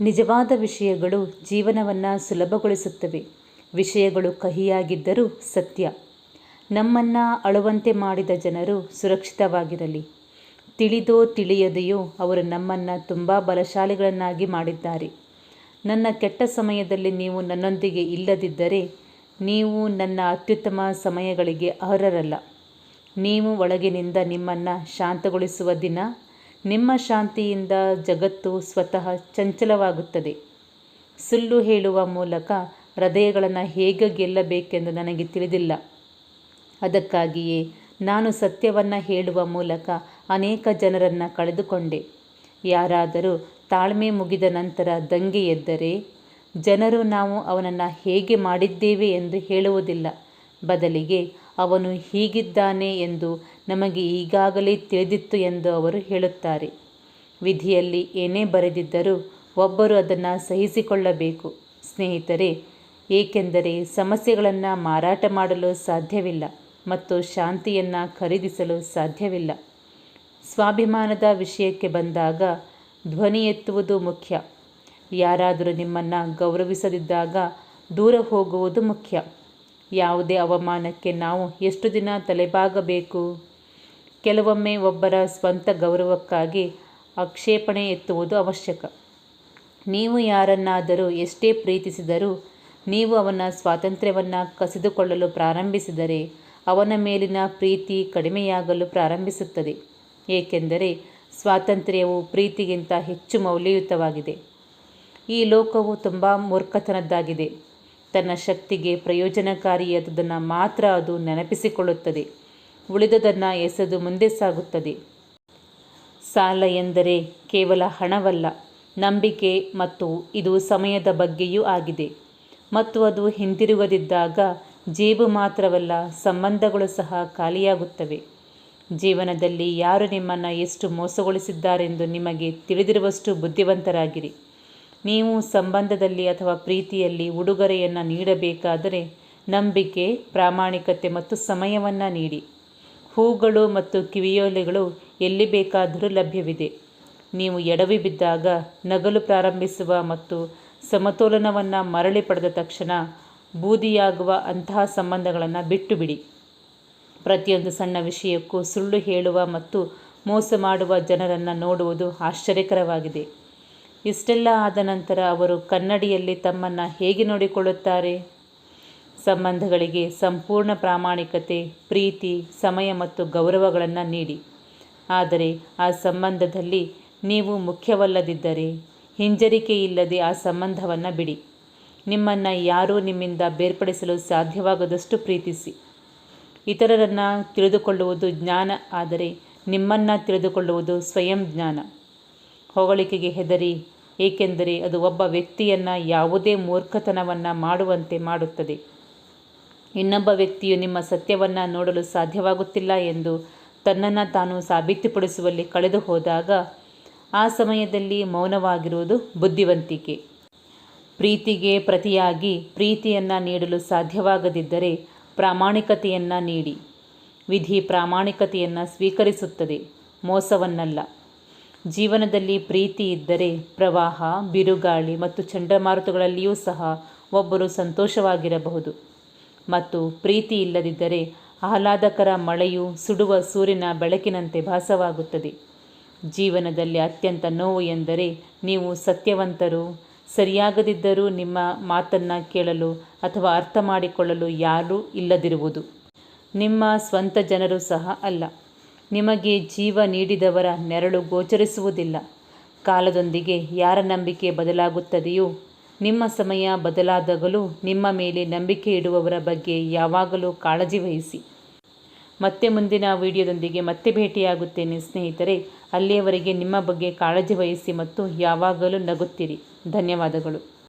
ನಿಜವಾದ ವಿಷಯಗಳು ಜೀವನವನ್ನು ಸುಲಭಗೊಳಿಸುತ್ತವೆ. ವಿಷಯಗಳು ಕಹಿಯಾಗಿದ್ದರೂ ಸತ್ಯ. ನಮ್ಮನ್ನು ಅಳುವಂತೆ ಮಾಡಿದ ಜನರು ಸುರಕ್ಷಿತವಾಗಿರಲಿ. ತಿಳಿದೋ ತಿಳಿಯದೆಯೋ ಅವರು ನಮ್ಮನ್ನು ತುಂಬ ಬಲಶಾಲಿಗಳನ್ನಾಗಿ ಮಾಡಿದ್ದಾರೆ. ನನ್ನ ಕೆಟ್ಟ ಸಮಯದಲ್ಲಿ ನೀವು ನನ್ನೊಂದಿಗೆ ಇಲ್ಲದಿದ್ದರೆ ನೀವು ನನ್ನ ಅತ್ಯುತ್ತಮ ಸಮಯಗಳಿಗೆ ಅರ್ಹರಲ್ಲ. ನೀವು ಒಳಗಿನಿಂದ ನಿಮ್ಮನ್ನು ಶಾಂತಗೊಳಿಸುವ ದಿನ ನಿಮ್ಮ ಶಾಂತಿಯಿಂದ ಜಗತ್ತು ಸ್ವತಃ ಚಂಚಲವಾಗುತ್ತದೆ. ಸುಳ್ಳು ಹೇಳುವ ಮೂಲಕ ಹೃದಯಗಳನ್ನು ಹೇಗೆ ಗೆಲ್ಲಬೇಕೆಂದು ನನಗೆ ತಿಳಿದಿಲ್ಲ. ಅದಕ್ಕಾಗಿಯೇ ನಾನು ಸತ್ಯವನ್ನು ಹೇಳುವ ಮೂಲಕ ಅನೇಕ ಜನರನ್ನು ಕಳೆದುಕೊಂಡೆ. ಯಾರಾದರೂ ತಾಳ್ಮೆ ಮುಗಿದ ನಂತರ ದಂಗೆ ಎದ್ದರೆ ಜನರು ನಾವು ಅವನನ್ನು ಹೇಗೆ ಮಾಡಿದ್ದೇವೆ ಎಂದು ಹೇಳುವುದಿಲ್ಲ. ಬದಲಿಗೆ ಅವನು ಹೀಗಿದ್ದಾನೆ ಎಂದು ನಮಗೆ ಈಗಾಗಲೇ ತಿಳಿದಿತ್ತು ಎಂದು ಅವರು ಹೇಳುತ್ತಾರೆ. ವಿಧಿಯಲ್ಲಿ ಏನೇ ಬರೆದಿದ್ದರೂ ಒಬ್ಬರು ಅದನ್ನು ಸಹಿಸಿಕೊಳ್ಳಬೇಕು. ಸ್ನೇಹಿತರೆ, ಏಕೆಂದರೆ ಸಮಸ್ಯೆಗಳನ್ನು ಮಾರಾಟ ಮಾಡಲು ಸಾಧ್ಯವಿಲ್ಲ ಮತ್ತು ಶಾಂತಿಯನ್ನು ಖರೀದಿಸಲು ಸಾಧ್ಯವಿಲ್ಲ. ಸ್ವಾಭಿಮಾನದ ವಿಷಯಕ್ಕೆ ಬಂದಾಗ ಧ್ವನಿ ಎತ್ತುವುದು ಮುಖ್ಯ. ಯಾರಾದರೂ ನಿಮ್ಮನ್ನು ಗೌರವಿಸದಿದ್ದಾಗ ದೂರ ಹೋಗುವುದು ಮುಖ್ಯ. ಯಾವುದೇ ಅವಮಾನಕ್ಕೆ ನಾವು ಎಷ್ಟು ದಿನ ತಲೆಬಾಗಬೇಕು? ಕೆಲವೊಮ್ಮೆ ಒಬ್ಬರ ಸ್ವಂತ ಗೌರವಕ್ಕಾಗಿ ಆಕ್ಷೇಪಣೆ ಎತ್ತುವುದು ಅವಶ್ಯಕ. ನೀವು ಯಾರನ್ನಾದರೂ ಎಷ್ಟೇ ಪ್ರೀತಿಸಿದರೂ, ನೀವು ಅವನ ಸ್ವಾತಂತ್ರ್ಯವನ್ನು ಕಸಿದುಕೊಳ್ಳಲು ಪ್ರಾರಂಭಿಸಿದರೆ ಅವನ ಮೇಲಿನ ಪ್ರೀತಿ ಕಡಿಮೆಯಾಗಲು ಪ್ರಾರಂಭಿಸುತ್ತದೆ. ಏಕೆಂದರೆ ಸ್ವಾತಂತ್ರ್ಯವು ಪ್ರೀತಿಗಿಂತ ಹೆಚ್ಚು ಮೌಲ್ಯಯುತವಾಗಿದೆ. ಈ ಲೋಕವು ತುಂಬ ಮೂರ್ಖತನದ್ದಾಗಿದೆ. ತನ್ನ ಶಕ್ತಿಗೆ ಪ್ರಯೋಜನಕಾರಿಯಾದದನ್ನು ಮಾತ್ರ ಅದು ನೆನಪಿಸಿಕೊಳ್ಳುತ್ತದೆ. ಉಳಿದದನ್ನು ಎಸೆದು ಮುಂದೆ ಸಾಗುತ್ತದೆ. ಸಾಲ ಎಂದರೆ ಕೇವಲ ಹಣವಲ್ಲ, ನಂಬಿಕೆ ಮತ್ತು ಇದು ಸಮಯದ ಬಗ್ಗೆಯೂ ಆಗಿದೆ. ಮತ್ತು ಅದು ಹಿಂದಿರುಗದಿದ್ದಾಗ ಜೇಬು ಮಾತ್ರವಲ್ಲ, ಸಂಬಂಧಗಳು ಸಹ ಖಾಲಿಯಾಗುತ್ತವೆ. ಜೀವನದಲ್ಲಿ ಯಾರು ನಿಮ್ಮನ್ನು ಎಷ್ಟು ಮೋಸಗೊಳಿಸಿದ್ದಾರೆಂದು ನಿಮಗೆ ತಿಳಿದಿರುವಷ್ಟು ಬುದ್ಧಿವಂತರಾಗಿರಿ. ನೀವು ಸಂಬಂಧದಲ್ಲಿ ಅಥವಾ ಪ್ರೀತಿಯಲ್ಲಿ ಉಡುಗೊರೆಯನ್ನು ನೀಡಬೇಕಾದರೆ ನಂಬಿಕೆ, ಪ್ರಾಮಾಣಿಕತೆ ಮತ್ತು ಸಮಯವನ್ನು ನೀಡಿ. ಹೂಗಳು ಮತ್ತು ಕಿವಿಯೋಲೆಗಳು ಎಲ್ಲಿ ಬೇಕಾದರೂ ಲಭ್ಯವಿದೆ. ನೀವು ಎಡವಿ ಬಿದ್ದಾಗ ನಗಲು ಪ್ರಾರಂಭಿಸುವ ಮತ್ತು ಸಮತೋಲನವನ್ನು ಮರಳಿ ಪಡೆದ ತಕ್ಷಣ ಬೂದಿಯಾಗುವ ಅಂತಹ ಸಂಬಂಧಗಳನ್ನು ಬಿಟ್ಟು ಬಿಡಿ ಪ್ರತಿಯೊಂದು ಸಣ್ಣ ವಿಷಯಕ್ಕೂ ಸುಳ್ಳು ಹೇಳುವ ಮತ್ತು ಮೋಸ ಮಾಡುವ ಜನರನ್ನು ನೋಡುವುದು ಆಶ್ಚರ್ಯಕರವಾಗಿದೆ. ಇಷ್ಟೆಲ್ಲ ಆದ ನಂತರ ಅವರು ಕನ್ನಡಿಯಲ್ಲಿ ತಮ್ಮನ್ನು ಹೇಗೆ ನೋಡಿಕೊಳ್ಳುತ್ತಾರೆ? ಸಂಬಂಧಗಳಿಗೆ ಸಂಪೂರ್ಣ ಪ್ರಾಮಾಣಿಕತೆ, ಪ್ರೀತಿ, ಸಮಯ ಮತ್ತು ಗೌರವಗಳನ್ನು ನೀಡಿ. ಆದರೆ ಆ ಸಂಬಂಧದಲ್ಲಿ ನೀವು ಮುಖ್ಯವಲ್ಲದಿದ್ದರೆ, ಹಿಂಜರಿಕೆ ಇಲ್ಲದೆ ಆ ಸಂಬಂಧವನ್ನು ಬಿಡಿ. ನಿಮ್ಮನ್ನು ಯಾರೂ ನಿಮ್ಮಿಂದ ಬೇರ್ಪಡಿಸಲು ಸಾಧ್ಯವಾಗದಷ್ಟು ಪ್ರೀತಿಸಿ. ಇತರರನ್ನು ತಿಳಿದುಕೊಳ್ಳುವುದು ಜ್ಞಾನ, ಆದರೆ ನಿಮ್ಮನ್ನು ತಿಳಿದುಕೊಳ್ಳುವುದು ಸ್ವಯಂ ಜ್ಞಾನ. ಹೊಗಳಿಕೆಗೆ ಹೆದರಿ ಏಕೆಂದರೆ ಅದು ಒಬ್ಬ ವ್ಯಕ್ತಿಯನ್ನು ಯಾವುದೇ ಮೂರ್ಖತನವನ್ನು ಮಾಡುವಂತೆ ಮಾಡುತ್ತದೆ. ಇನ್ನೊಬ್ಬ ವ್ಯಕ್ತಿಯು ನಿಮ್ಮ ಸತ್ಯವನ್ನು ನೋಡಲು ಸಾಧ್ಯವಾಗುತ್ತಿಲ್ಲ ಎಂದು ತನ್ನನ್ನು ತಾನು ಸಾಬೀತುಪಡಿಸುವಲ್ಲಿ ಕಳೆದು ಹೋದಾಗ ಆ ಸಮಯದಲ್ಲಿ ಮೌನವಾಗಿರುವುದು ಬುದ್ಧಿವಂತಿಕೆ. ಪ್ರೀತಿಗೆ ಪ್ರತಿಯಾಗಿ ಪ್ರೀತಿಯನ್ನು ನೀಡಲು ಸಾಧ್ಯವಾಗದಿದ್ದರೆ ಪ್ರಾಮಾಣಿಕತೆಯನ್ನು ನೀಡಿ. ವಿಧಿ ಪ್ರಾಮಾಣಿಕತೆಯನ್ನು ಸ್ವೀಕರಿಸುತ್ತದೆ. ಮೋಸವನ್ನಲ್ಲ. ಜೀವನದಲ್ಲಿ ಪ್ರೀತಿ ಇದ್ದರೆ ಪ್ರವಾಹ, ಬಿರುಗಾಳಿ ಮತ್ತು ಚಂಡಮಾರುತಗಳಲ್ಲಿಯೂ ಸಹ ಒಬ್ಬರು ಸಂತೋಷವಾಗಿರಬಹುದು. ಮತ್ತು ಪ್ರೀತಿ ಇಲ್ಲದಿದ್ದರೆ ಆಹ್ಲಾದಕರ ಮಳೆಯು ಸುಡುವ ಸೂರ್ಯನ ಬೆಳಕಿನಂತೆ ಭಾಸವಾಗುತ್ತದೆ. ಜೀವನದಲ್ಲಿ ಅತ್ಯಂತ ನೋವು ಎಂದರೆ ನೀವು ಸತ್ಯವಂತರು, ಸರಿಯಾಗದಿದ್ದರೂ ನಿಮ್ಮ ಮಾತನ್ನು ಕೇಳಲು ಅಥವಾ ಅರ್ಥ ಮಾಡಿಕೊಳ್ಳಲು ಯಾರೂ ಇಲ್ಲದಿರುವುದು. ನಿಮ್ಮ ಸ್ವಂತ ಜನರು ಸಹ ಅಲ್ಲ. ನಿಮಗೆ ಜೀವ ನೀಡಿದವರ ನೆರಳು ಗೋಚರಿಸುವುದಿಲ್ಲ. ಕಾಲದೊಂದಿಗೆ ಯಾರ ನಂಬಿಕೆ ಬದಲಾಗುತ್ತದೆಯೋ, ನಿಮ್ಮ ಸಮಯ ಬದಲಾದಾಗಲೂ ನಿಮ್ಮ ಮೇಲೆ ನಂಬಿಕೆ ಇಡುವವರ ಬಗ್ಗೆ ಯಾವಾಗಲೂ ಕಾಳಜಿ ವಹಿಸಿ. ಮತ್ತೆ ಮುಂದಿನ ವಿಡಿಯೋದೊಂದಿಗೆ ಮತ್ತೆ ಭೇಟಿಯಾಗುತ್ತೇನೆ ಸ್ನೇಹಿತರೆ. ಅಲ್ಲಿಯವರೆಗೆ ನಿಮ್ಮ ಬಗ್ಗೆ ಕಾಳಜಿ ವಹಿಸಿ ಮತ್ತು ಯಾವಾಗಲೂ ನಗುತ್ತಿರಿ. ಧನ್ಯವಾದಗಳು.